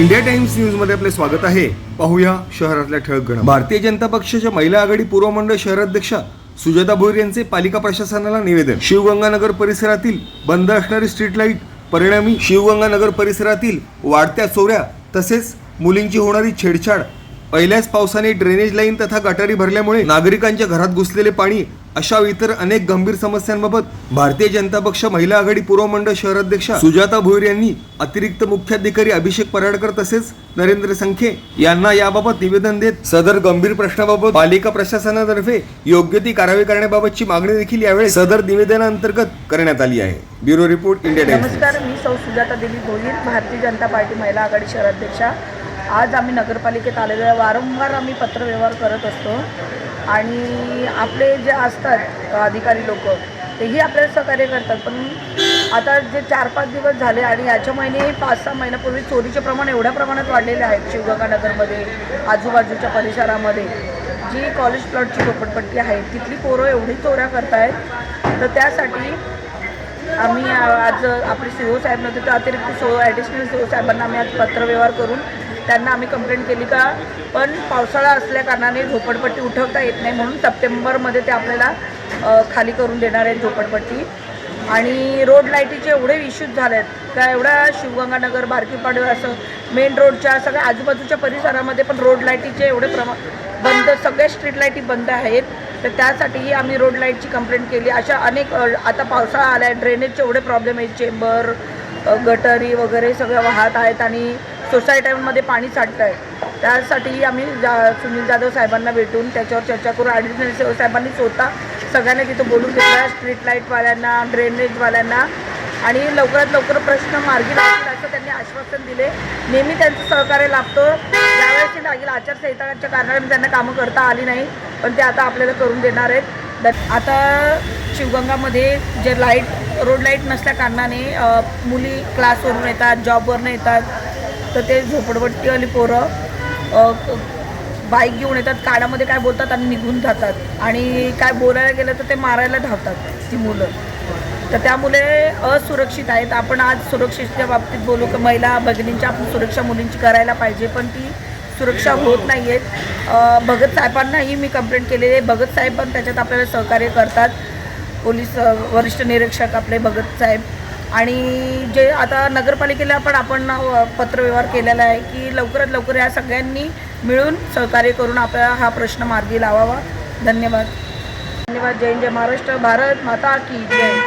India times न्यूजमध्ये आपले स्वागत आहे. पाहूया शहरातल्या ठळक घडा भारतीय जनता पक्षाच्या महिला आघाडी पूर्व मंडळ शहराध्यक्षा सुजाता भोईर यांचे पालिका प्रशासनाला निवेदन. शिवगंगानगर परिसरातील बंद असणारी स्ट्रीट लाइट परिणामी शिवगंगानगर परिसरातील वाढत्या चोऱ्या तसेच मुलींची होणारी छेडछाड पहिल्याच पावसाने ड्रेनेज लाईन तथा गटारी भरल्यामुळे नागरिकांच्या घरात घुसलेले पाणी अशा इतर अनेक गंभीर समस्यांबाबत भारतीय जनता पक्ष महिला आघाडी पूर्व मंडळ शहराध्यक्षा सुजाता भोईर यांनी अतिरिक्त मुख्याधिकारी अभिषेक पराडकर तसेच नरेंद्र संखे यांना याबाबत निवेदन देत सदर गंभीर प्रश्नाबाबत पालिका प्रशासनातर्फे योग्य ती कारवाई करण्याबाबतची मागणी देखील यावेळी सदर निवेदनाअंतर्गत करण्यात आली आहे. ब्युरो रिपोर्ट इंडिया नमस्कार मी सौ सुजाता देवी भोईर भारतीय जनता पार्टी महिला आघाडी शहराध्यक्षा आज आम्ही नगरपालिकेत आलेलो आहे. वारंवार आम्ही पत्रव्यवहार करत असतो. आणि आपले जे असतात अधिकारी लोक तेही आपल्याला सहकार्य करतात. पण आता जे चार पाच दिवस झाले आणि याच्या महिने पाच सहा महिन्यापूर्वी चोरीचे प्रमाण एवढ्या प्रमाणात वाढलेले आहेत. शिवगंगानगरमध्ये आजूबाजूच्या परिसरामध्ये जी कॉलेज प्लॉटची झोपडपट्टी आहे तिथली पोरं एवढी चोऱ्या करतायत. तर त्यासाठी आम्ही आज आपले सी ओ साहेब नव्हते तर अतिरिक्त सो ॲडिशनल सी ओ साहेबांना आम्ही आज पत्रव्यवहार करून त्यांना आम्ही कंप्लेंट केली का पण पावसाळा असल्या कारणाने झोपडपट्टी उठवता येत नाही म्हणून सप्टेंबरमध्ये ते आपल्याला खाली करून देणार आहेत झोपडपट्टी. आणि रोड लाईटीचे एवढे इश्यूज झाले आहेत का एवढ्या शिवगंगानगर बारकीपाडी असं मेन रोडच्या सगळ्या आजूबाजूच्या परिसरामध्ये पण रोड लाईटीचे एवढे प्रमा बंद सगळ्या स्ट्रीट लाईटी बंद आहेत. तर त्यासाठीही आम्ही रोड लाईटची कंप्लेंट केली. अशा अनेक आता पावसाळा आला आहे ड्रेनेजचे एवढे प्रॉब्लेम आहेत. चेंबर गटरी वगैरे सगळं वाहत आहेत आणि सोसायट्यांमध्ये पाणी साठतं आहे त्यासाठीही आम्ही जा सुनील जाधव साहेबांना भेटून त्याच्यावर चर्चा करून ॲडिशनल साहेबांनी स्वतः सगळ्यांना तिथं बोलून घेतला. स्ट्रीट लाईटवाल्यांना ड्रेनेजवाल्यांना आणि लवकरात लवकर प्रश्न मार्गी लागतील असं त्यांनी आश्वासन दिले. नेहमी त्यांचं सहकार्य लाभतो. यावेळेस लागेल आचारसंहिताच्या कारणाने त्यांना कामं करता आली नाही पण ते आता आपल्याला करून देणार आहेत. आता शिवगंगामध्ये जे लाइट रोड लाइट नसल्या कारणाने मुली क्लासवरून येतात जॉबवरनं येतात. तर ते झोपडपट्टीवाली पोरं बाईक घेऊन येतात कानामध्ये काय बोलतात आणि निघून जातात. आणि काय बोलायला गेलं तर ते मारायला धावतात ती मुलं. तर त्यामुळे असुरक्षित आहेत. आपण आज सुरक्षेच्या बाबतीत बोलू की महिला भगिनींची आपण सुरक्षा मुलींची करायला पाहिजे पण ती सुरक्षा होत नाही आहेत भगत साहेबांनाही मी कंप्लेंट केलेली आहे. भगत साहेब पण त्याच्यात आपल्याला सहकार्य करतात. पोलीस वरिष्ठ निरीक्षक आपले भगत साहेब. आणि जे आता नगरपालिकेला पण आपण पत्रव्यवहार केलेला आहे की लवकरात लवकर या सगळ्यांनी मिळून सहकार्य करून आपला हा प्रश्न मार्गी लावावा. धन्यवाद. धन्यवाद. जय जय महाराष्ट्र. भारत माता की जय.